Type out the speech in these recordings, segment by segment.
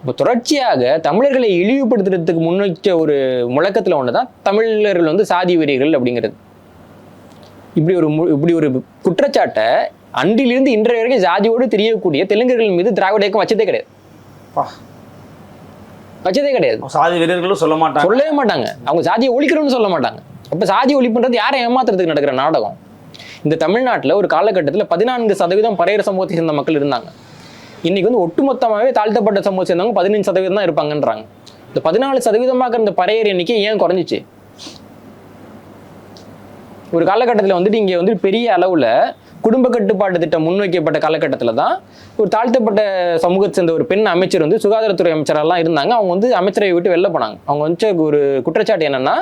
இப்போ தொடர்ச்சியாக தமிழர்களை இழிவுபடுத்துறதுக்கு முன்வைச்ச ஒரு முழக்கத்தில் ஒன்று தான் தமிழர்கள் வந்து சாதி வெறிகள் அப்படிங்கிறது. இப்படி ஒரு இப்படி ஒரு குற்றச்சாட்டை அன்றிலிருந்து இன்றைய வரைக்கும் ஜாதியோடு தெரியக்கூடிய தெலுங்கர்கள் மீது திராவிட இயக்கம் வச்சதே கிடையாது. வச்சதே கிடையாது. சாதி வீரர்களும் சொல்ல மாட்டாங்க. சொல்லவே மாட்டாங்க. அவங்க சாதியை ஒழிக்கிறோம்னு சொல்ல மாட்டாங்க. அப்ப சாதி ஒழிப்புன்றது யாரை ஏமாத்துறதுக்கு நடக்கிற நாடகம்? இந்த தமிழ்நாட்டுல ஒரு காலகட்டத்தில் பதினான்கு சதவீதம் பறையர் சமூகத்தை சேர்ந்த மக்கள் இருந்தாங்க. இன்னைக்கு வந்து ஒட்டுமொத்தமாகவே தாழ்த்தப்பட்ட சமூகத்தை சேர்ந்தவங்க பதினஞ்சு சதவீதம் தான் இருப்பாங்கன்றாங்க. இந்த பதினாலு சதவீதமாக இருந்த பறையர் எண்ணிக்கை ஏன் குறைஞ்சிச்சு? ஒரு காலகட்டத்தில் வந்துட்டு இங்கே வந்து பெரிய அளவில் குடும்ப கட்டுப்பாட்டு திட்டம் முன்வைக்கப்பட்ட காலகட்டத்தில் தான் ஒரு தாழ்த்தப்பட்ட சமூகத்தை சேர்ந்த ஒரு பெண் அமைச்சர் வந்து சுகாதாரத்துறை அமைச்சரெல்லாம் இருந்தாங்க. அவங்க வந்து அமைச்சரை விட்டு வெளில போனாங்க. அவங்க வந்து ஒரு குற்றச்சாட்டு என்னன்னா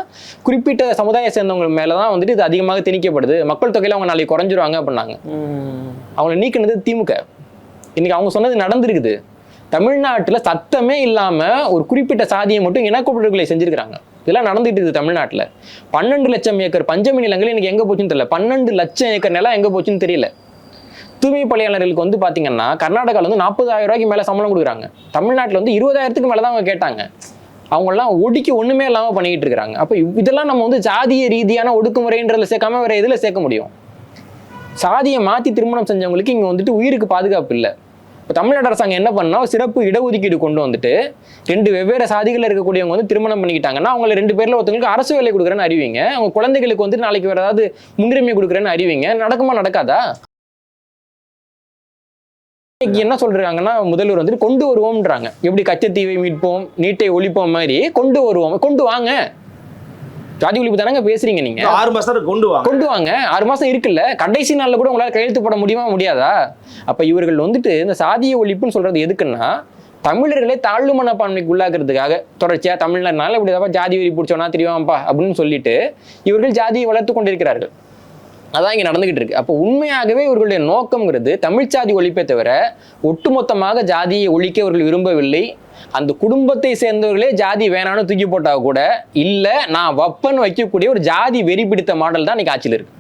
குறிப்பிட்ட சமுதாயம் சேர்ந்தவங்க மேலே தான் வந்துட்டு இது அதிகமாக திணிக்கப்படுது. மக்கள் தொகையில் அவங்க நாளைக்கு குறைஞ்சிருவாங்க அப்படின்னாங்க. அவங்கள நீக்கினது திமுக. இன்னைக்கு அவங்க சொன்னது நடந்திருக்குது. தமிழ்நாட்டில் சத்தமே இல்லாமல் ஒரு குறிப்பிட்ட சாதியை மட்டும் இனக்கொடுகளை செஞ்சிருக்கிறாங்க. இதெல்லாம் நடந்துட்டு இருக்குது தமிழ்நாட்டில். பன்னெண்டு லட்சம் ஏக்கர் பஞ்சமி நிலங்கள் எனக்கு எங்கே போச்சுன்னு தெரியல. பன்னெண்டு லட்சம் ஏக்கர் நிலம் எங்கே போச்சுன்னு தெரியல. தூய்மை பணியாளர்களுக்கு வந்து பார்த்தீங்கன்னா கர்நாடகாவில் வந்து நாற்பதாயிரம் ரூபாய்க்கு மேலே சம்பளம் கொடுக்குறாங்க. தமிழ்நாட்டில் வந்து இருபதாயிரத்துக்கு மேலே தான் அவங்க கேட்டாங்க. அவங்கெல்லாம் ஒடுக்கி ஒன்றுமே இல்லாமல் பண்ணிக்கிட்டு இருக்கிறாங்க. அப்போ இதெல்லாம் நம்ம வந்து ஜாதிய ரீதியான ஒடுக்குமுறைன்றதில் சேர்க்காம வேறு எதில் சேர்க்க முடியும்? சாதியை மாற்றி திருமணம் செஞ்சவங்களுக்கு இங்கே வந்துட்டு உயிருக்கு பாதுகாப்பு இல்லை. இப்போ தமிழ்நாடு அரசாங்கம் என்ன பண்ணால் சிறப்பு இடஒதுக்கீடு கொண்டு வந்துட்டு ரெண்டு வெவ்வேறு சாதிகளில் இருக்கக்கூடியவங்க வந்து திருமணம் பண்ணிக்கிட்டாங்கன்னா அவங்கள ரெண்டு பேரில் ஒருத்தவங்களுக்கு அரசு வேலை கொடுக்குறேன்னு அறிவிங்க. அவங்க குழந்தைகளுக்கு வந்துட்டு நாளைக்கு வேறு ஏதாவது முன்னுரிமை கொடுக்குறேன்னு அறிவிங்க. நடக்குமா நடக்காதா? இன்னைக்கு என்ன சொல்றாங்கன்னா முதல்வர் வந்துட்டு கொண்டு வருவோம்ன்றாங்க. எப்படி கச்சத்தீவை மீட்போம் நீட்டை ஒழிப்போம் மாதிரி கொண்டு வருவோம். கொண்டு வாங்க. ஜாதி ஒழிப்பு தானங்க பேசுறீங்க நீங்க? ஆறு மாசத்துக்கு கொண்டு வாங்க. கொண்டு வாங்க. ஆறு மாசம் இருக்குல்ல. கடைசி நாள்ல கூட உங்களால கையெழுத்து போட முடியுமா முடியாதா? அப்ப இவர்கள் வந்துட்டு இந்த சாதிய ஒழிப்புன்னு சொல்றது எதுக்குன்னா தமிழர்களே தாழ்வு மனப்பான்மைக்கு உள்ளாக்குறதுக்காக தொடர்ச்சியா தமிழ்நாடுனால இப்படி ஏதாவது ஜாதி வெறி பிடிச்சோன்னா தெரியுமாப்பா அப்படின்னு சொல்லிட்டு இவர்கள் ஜாதியை வளர்த்து கொண்டிருக்கிறார்கள். அதான் இங்க நடந்துகிட்டு இருக்கு. அப்போ உண்மையாகவே இவர்களுடைய நோக்கம்ங்கிறது தமிழ் சாதி ஒழிப்பே தவிர ஒட்டுமொத்தமாக ஜாதியை ஒழிக்க இவர்கள் விரும்பவில்லை. அந்த குடும்பத்தை சேர்ந்தவர்களே ஜாதி வேணான்னு தூக்கி போட்டா கூட இல்ல நான் வப்பன்னு வைக்கக்கூடிய ஒரு ஜாதி வெறி பிடித்த மாடல் தான் இன்னைக்கு ஆட்சியில் இருக்கு.